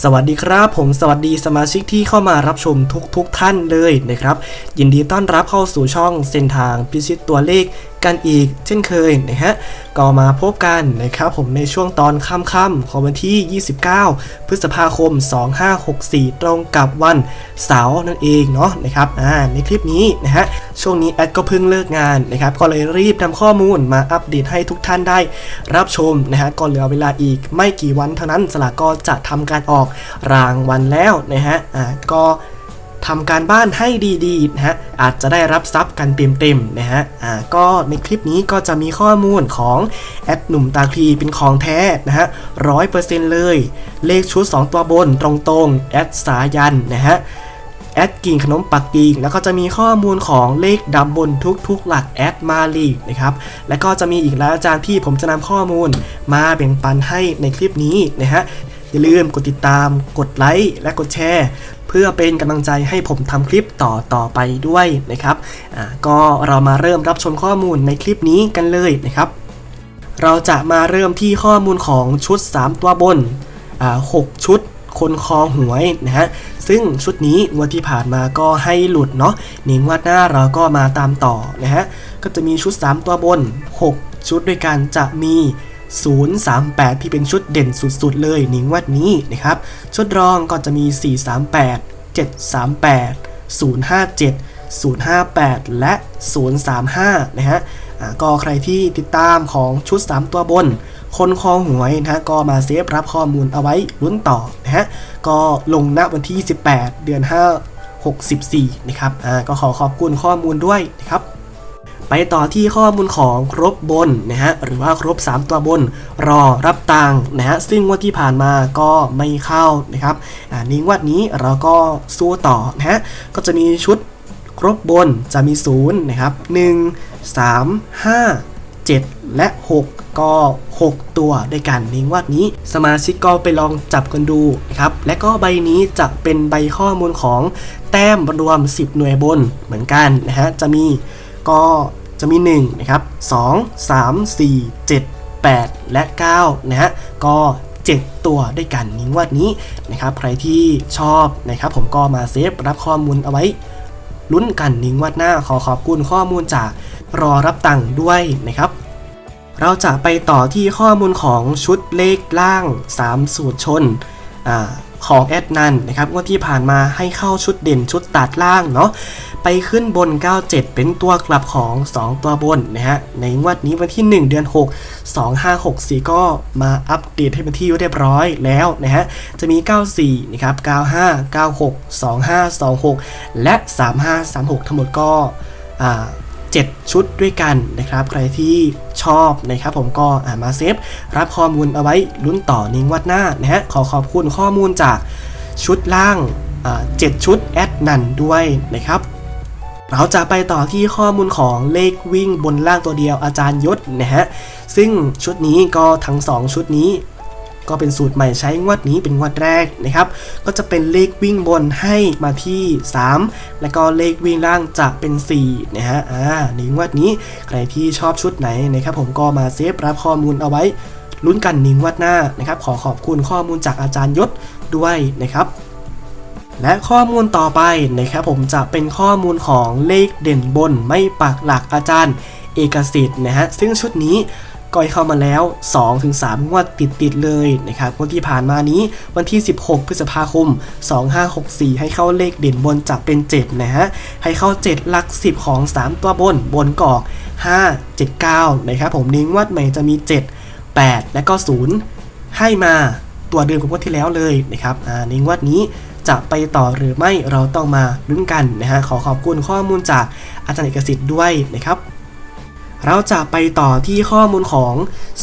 สวัสดีครับ ผมสวัสดีสมาชิกที่เข้ามารับชมทุกๆทท่านเลยนะครับ ยินดีต้อนรับเข้าสู่ช่องเส้นทางพิชิตตัวเลข กันอีก เช่นเคยนะฮะก็มาพบกันนะครับผมในช่วงตอนค่ำๆของวันที่ 29 พฤษภาคม 2564 ตรงกับวันเสาร์นั่นเองเนาะนะครับอ่าในคลิปนี้นะฮะช่วงนี้แอดก็เพิ่งเลิกงานนะครับก็เลยรีบนำข้อมูลมาอัปเดตให้ทุกท่านได้รับชมนะฮะก็เหลือเวลาอีกไม่กี่วันเท่านั้นสลากก็จะทำการออกรางวัลแล้วนะฮะอ่าก็ ทำการบ้านให้ดีๆนะฮะอาจจะได้รับทรัพย์กันเต็มๆนะฮะอ่าก็ในคลิปนี้ก็จะมีข้อมูลของแอดหนุ่มตาคลีเป็นของแท้นะฮะร้อยเปอร์เซ็นต์เลย เลขชุด 2 ตัวบนตรงๆแอดสายันนะฮะแอดกิ่งขนมปักกิ่งแล้วก็จะมีข้อมูลของเลขดำบนทุกๆ หลักแอดมาลีกนะครับแล้วก็จะมีอีกหลายอาจารย์ที่ผมจะนำข้อมูลมาแบ่งปันให้ในคลิปนี้นะฮะ อย่าลืมกดติดตาม กดไลค์และกดแชร์ เพื่อเป็นกำลังใจให้ผมทำคลิปต่อต่อไปด้วยนะครับอ่าก็เรามาเริ่มรับชมข้อมูลในคลิปนี้กันเลยนะครับ เราจะมาเริ่มที่ข้อมูลของชุด 3 ตัวบนอ่า6ชุดคนคอหวยนะฮะ ซึ่งชุดนี้งวดที่ผ่านมาก็ให้หลุดเนาะในงวดหน้าเราก็มาตามต่อนะฮะ ก็จะมีชุด 3 ตัวบน 6 ชุดด้วยกันจะมี 038 ที่เป็นชุดเด่นสุดๆ เลยในงวดนี้นะครับ ชุดรองก็จะมี 438 738 057 058 และ 035 นะฮะก็ใครที่ติดตามของชุด 3 ตัวบน คนคอหวยนะฮะก็มาเซฟรับข้อมูลเอาไว้ลุ้นต่อนะฮะก็ลงณวันที่28เดือน 5 64 นะครับอ่าก็ขอขอบคุณข้อมูลด้วยนะครับ ไปต่อที่ข้อมูลของครบบนนะฮะหรือว่าครบ 3 ตัวบน รอรับตังค์นะฮะซึ่งวันที่ผ่านมาก็ไม่เข้านะครับอ่าในงวดนี้เราก็สู้ต่อนะฮะก็จะมีชุดครบบนจะมี0นะครับ1 3 5 7 และ 6 ก็ 6 ตัวด้วยกันในงวดนี้สมาชิกก็ไปลองจับกันดูนะครับและก็ใบนี้จะเป็นใบข้อมูลของแต้มรวม 10 หน่วยบนเหมือนกันนะฮะจะมี ก็จะมี1นะครับ2 3 4 7 8 และ9นะฮะก็ 7 ตัวด้วยกันในงวดนี้นะครับใครที่ชอบนะครับผมก็มาเซฟรับข้อมูลเอาไว้ลุ้นกันในงวดหน้าขอขอบคุณข้อมูลจากรอรับตังค์ด้วยนะครับเราจะไปต่อที่ข้อมูลของชุดเลขล่าง 3 สูตรชนอ่า ของแอดนันนะครับงว่าที่ผ่านมาให้เข้าชุดเด่นชุดตัดล่างเนาะไปขึ้นบน 97 เป็นตัวกลับของ 2 ตัวบนนะฮะในงวดนี้วันที่ 1 เดือน 6 2564 ก็มาอัปเดตให้เป็นที่เรียบร้อยแล้วนะฮะจะมี 94 นะครับ 95 96 25 26 และ 3536 ทั้งหมดก็อ่า7ชุดด้วยกันนะครับ ใครที่ ชอบนะครับผมก็มาเซฟรับข้อมูลเอาไว้ลุ้นต่อนิงวัดหน้านะฮะขอขอบคุณข้อมูลจากชุดล่างอ่า7ชุดแอดนันด้วยนะครับเราจะไปต่อที่ข้อมูลของเลขวิ่งบนล่างตัวเดียวอาจารย์ยศนะฮะซึ่งชุดนี้ก็ทั้ง 2 ชุดนี้ ก็เป็นสูตรใหม่ใช้งวดนี้เป็นงวดแรกนะครับ ก็จะเป็นเลขวิ่งบนให้มาที่ 3 แล้วก็เลขวิ่งล่างจะเป็น4นะฮะอ่าในงวดนี้ใครที่ชอบชุดไหนนะครับผมก็มาเซฟรับข้อมูลเอาไว้ลุ้นกันในงวดหน้านะครับ ขอขอบคุณข้อมูลจากอาจารย์ยศด้วยนะครับและข้อมูลต่อไปนะครับผมจะเป็นข้อมูลของเลขเด่นบนไม่ปักหลักอาจารย์เอกสิทธิ์นะฮะซึ่งชุดนี้ ก็เข้ามาแล้ว 2-3 งวดติดๆเลยนะครับงวดที่ผ่านมานี้วันที่ 16 พฤษภาคม 2564 ให้เข้าเลขเด่นบนจะเป็น 7 นะฮะ ให้เข้า 7 หลัก 10 ของ 3 ตัวบนบนกอก 5 7 9 นะครับผมนิ้งวัดใหม่จะมี 7 8 และก็ 0 ให้มาตัวเดิมกับงวดที่แล้วเลยนะครับอ่าในงวัดนี้จะไปต่อหรือไม่เราต้องมาลุ้นกันนะฮะขอขอบคุณข้อมูลจากอาจารย์เอกสิทธิ์ด้วยนะครับ เราจะไปต่อที่ข้อมูลของ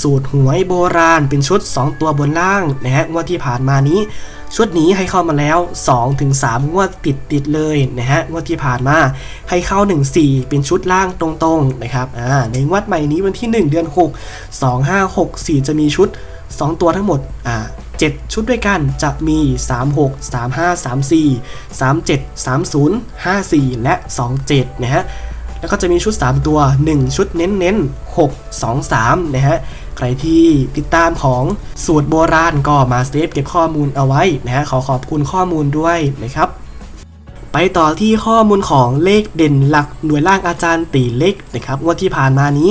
สูตรหวยโบราณเป็นชุด 2 ตัวบนล่างนะฮะงวดที่ผ่านมานี้ ชุดนี้ให้เข้ามาแล้ว 2-3 งวดติดติดเลยนะฮะงวดที่ผ่านมาให้เข้า 1-4 เป็นชุดล่างตรงๆนะครับอ่าในงวดใหม่นี้วันที่ 1 เดือน 6 2 5 6 4 จะมีชุด 2 ตัวทั้งหมดอ่า7 ชุดด้วยกันจะมี 36 35 34 37 30 54 และ 27 นะฮะ แล้วก็จะมีชุด 3 ตัว 1 ชุดเน้นเน้น6 2 3 นะฮะ ใครที่ติดตามของสูตรโบราณก็มาเซฟเก็บข้อมูลเอาไว้นะฮะ ขอขอบคุณข้อมูลด้วยนะครับ ไปต่อที่ข้อมูลของเลขเด่นหลักหน่วยล่างอาจารย์ตีเล็กนะครับว่าที่ผ่านมานี้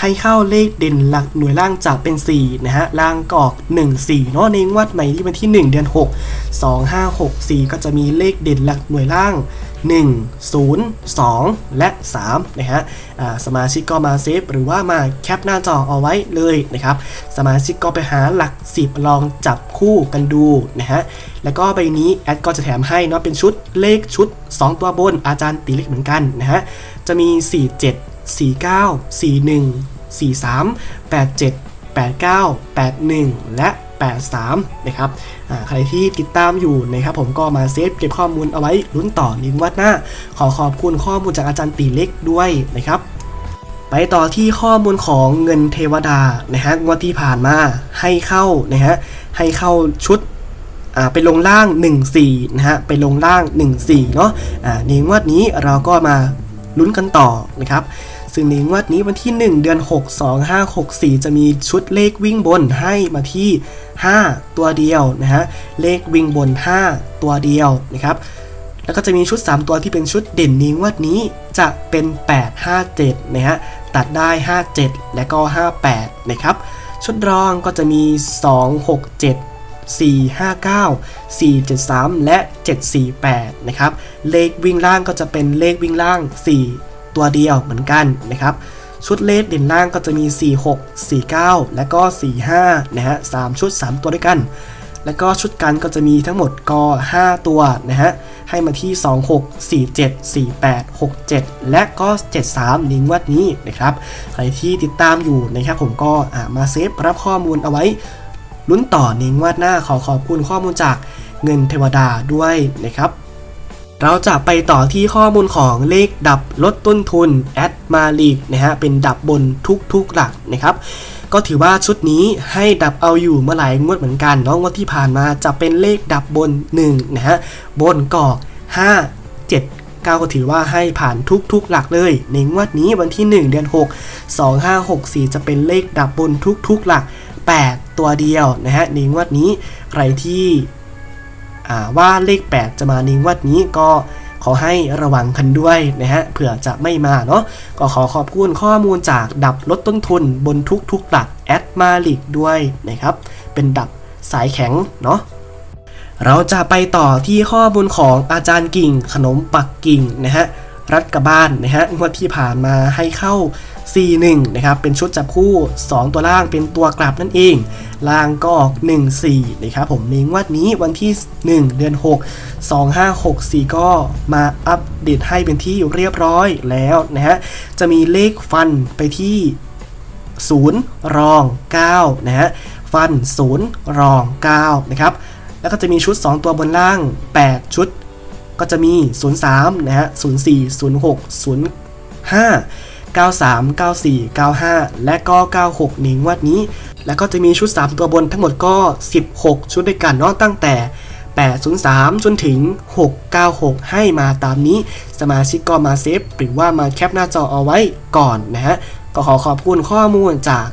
ให้เข้าเลขเด่นหลักหน่วยล่างจากเป็น 4 นะฮะ ล่างกออก 1 4 เนาะในงวดใหม่ที่วันที่ 1 เดือน 6 2 5 6 4 ก็จะมีเลขเด่นหลักหน่วยล่าง 1 0 2 และ 3 นะฮะสมาชิกก็มาเซฟหรือว่ามาแคปหน้าจอเอาไว้เลยนะครับ สมาชิกก็ไปหาหลัก 10 ลองจับคู่กันดูนะฮะ แล้วก็ใบนี้แอดก็จะแถมให้เนาะเป็นชุดเลขชุด 2 ตัวบนอาจารย์ตีเล็กเหมือนกันนะฮะ จะมี 47 49 41 43 87 89 81 และ 83 นะครับใครที่ติดตามอยู่นะครับผมก็มาเซฟเก็บข้อมูลเอาไว้ลุ้นต่อในงวัดหน้า ขอขอบคุณข้อมูลจากอาจารย์ตีเล็กด้วยนะครับไปต่อที่ข้อมูลของเงินเทวดานะฮะงวดที่ผ่านมาให้เข้านะฮะให้เข้าชุดไปลงล่าง 1-4นะฮะไปลงล่าง 1-4เนาะอ่าในงวดนี้เราก็มาลุ้นกันต่อนะครับ ซึ่งในงวดนี้วันที่ 1 เดือน 6 2 5 6 4 จะมีชุดเลขวิ่งบนให้มาที่ 5 ตัวเดียวนะฮะ เลขวิ่งบน 5 ตัวเดียวนะครับ แล้วก็จะมีชุด 3 ตัวที่เป็นชุดเด่นนี้งวดนี้จะเป็น 8 5 7 นะฮะ ตัดได้ 57 และก็ 58 นะครับ ชุดรองก็จะมี 2 6 7 4 5 9 4 7 3 และ 748 นะครับ เลขวิ่งล่างก็จะเป็นเลขวิ่งล่าง 4 ตัวเดียวเหมือนกันนะครับ ชุดเลขเด่นล่างก็จะมี 46 49 และก็ 45 นะฮะ3ชุด 3 ตัวด้วยกัน แล้วก็ชุดกันก็จะมีทั้งหมดก็5ตัวนะฮะ ให้มาที่ 26 47 48 67 และก็ 73ในงวัดนี้นะครับ ใครที่ติดตามอยู่นะครับผมก็มาเซฟรับข้อมูลเอาไว้ลุ้นต่อในงวัดหน้าขอขอบคุณข้อมูลจากเงินเทวดาด้วยนะครับ เราจะไปต่อที่ข้อมูลของเลขดับลดต้นทุนแอดมาลีกนะฮะเป็นดับบนทุกๆหลักนะครับก็ถือว่าชุดนี้ให้ดับเอาอยู่เมื่อหลายงวดเหมือนกันเนาะงวดที่ผ่านมาจะเป็นเลขดับบน1นะฮะบนกอก5 7 9 ก็ถือว่าให้ผ่านทุกๆหลักเลย ในงวดนี้วันที่ 1 เดือน 6 2 5 6 4 จะเป็นเลขดับบนทุกๆหลัก 8 ตัวเดียวนะฮะในงวดนี้ใครที่ ว่าเลข 8 จะมาในงวดนี้ก็ขอให้ระวังกันด้วยนะฮะเผื่อจะไม่มาเนาะก็ขอขอบคุณข้อมูลจากดับลดต้นทุนบนทุกๆหลักแอดมาลิกด้วยนะครับ เป็นดับสายแข็งเนาะเราจะไปต่อที่ข้อมูลของอาจารย์กิ่งขนมปักกิ่งนะฮะรัดกระบ้านนะฮะงวดที่ผ่านมาให้เข้า C1 นะครับเป็นชุดจับคู่ 2 ตัวล่างเป็นตัวกลับนั่นเอง ล่างก็ออก 1 4นะครับผมในงวดนี้วันที่ 1 เดือน 6 2 5 6 4 ก็มาอัปเดตให้เป็นที่เรียบร้อยแล้วนะฮะจะมีเลขฟันไปที่ 0 รอง 9 นะฮะฟัน 0 รอง 9 นะครับ แล้วก็จะมีชุด 2 ตัวบนล่าง 8 ชุด ก็จะมี 03 นะฮะ 04 06 05 93 94 95 และก็ 96ในงวดนี้ แล้วก็จะมีชุด 3 ตัวบนทั้งหมดก็ 16 ชุดด้วยกันเนาะตั้งแต่ 803 จนถึง 696 ให้มาตามนี้ สมาชิกก็มาเซฟหรือว่ามาแคปหน้าจอเอาไว้ก่อนนะฮะ ก็ขอขอบคุณข้อมูลจาก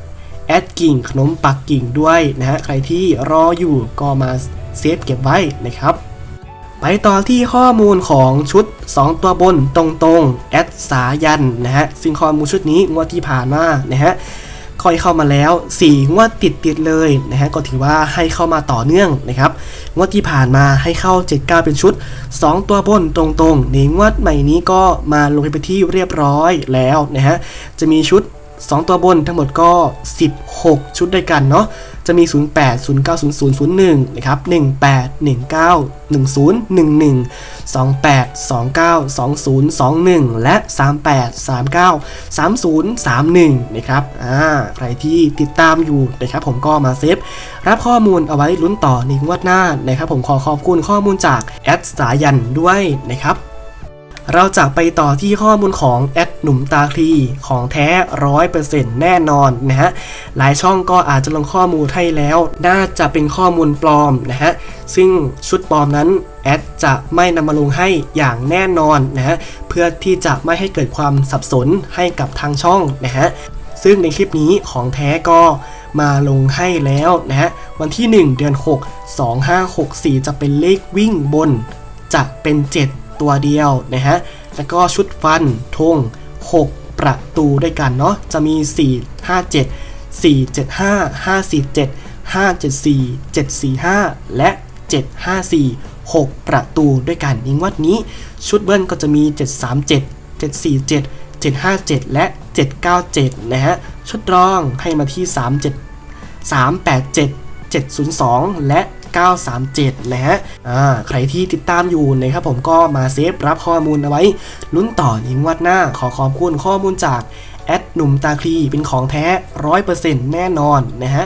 แอดกิ่งขนมปักกิ่งด้วยนะฮะ ใครที่รออยู่ก็มาเซฟเก็บไว้นะครับ ไปต่อที่ข้อมูลของชุด 2 ตัวบนตรงๆแอดสายันนะฮะซึ่งข้อมูลชุดนี้งวดที่ผ่านมานะฮะค่อยเข้ามาแล้ว 4 งวดติดติดๆเลยนะฮะก็ถือว่าให้เข้ามาต่อเนื่องนะครับงวดที่ผ่านมาให้เข้า 79 เป็นชุด 2 ตัวบนตรงๆในงวดใหม่นี้ก็มาลงไปที่เรียบร้อยแล้วนะฮะจะมีชุด 2 ตัวบนทั้งหมดก็ 16 ชุดด้วยกันเนาะ จะมี 08 0900 01นะครับ18 19 10 11 28 29 20 21 และ 38 39 30 31นะครับอ่าใครที่ติดตามอยู่นะครับผมก็มาเซฟรับข้อมูลเอาไว้ลุ้นต่อในงวดหน้านะครับผมขอขอบคุณข้อมูลจากแอดสายันด้วยนะครับ เราจะไปต่อที่ข้อมูลของแอดหนุ่มตาคลีของแท้ร้อยเปอร์เซ็นต์แน่นอนนะฮะ หลายช่องก็อาจจะลงข้อมูลให้แล้ว น่าจะเป็นข้อมูลปลอมนะฮะ ซึ่งชุดปลอมนั้นแอดจะไม่นำมาลงให้อย่างแน่นอนนะฮะ เพื่อที่จะไม่ให้เกิดความสับสนให้กับทางช่องนะฮะ ซึ่งในคลิปนี้ของแท้ก็มาลงให้แล้วนะฮะ วันที่ 1 เดือน 6 2564 จะเป็นเลขวิ่งบน จะเป็น 7 ตัวเดียวนะฮะ แล้วก็ชุดฟันธง6 ประตูด้วยกันเนาะ จะมี 4 5 7 4 7 5 5 4 7 5 7 4 7 4 5 และ 7 5 4 6 ประตูด้วยกันในงวดนี้ ชุดเบิ้ลก็จะมี 737 747 757 และ 797 นะฮะ ชุดรองให้มาที่ 37 387 702 และ 937นะฮะอ่าใครที่ติดตามอยู่นะครับผมก็มาเซฟรับข้อมูลเอาไว้ ลุ้นต่อในงวดหน้าขอขอบคุณข้อมูลจากแอดหนุ่มตาคลีเป็นของแท้100%แน่นอนนะฮะ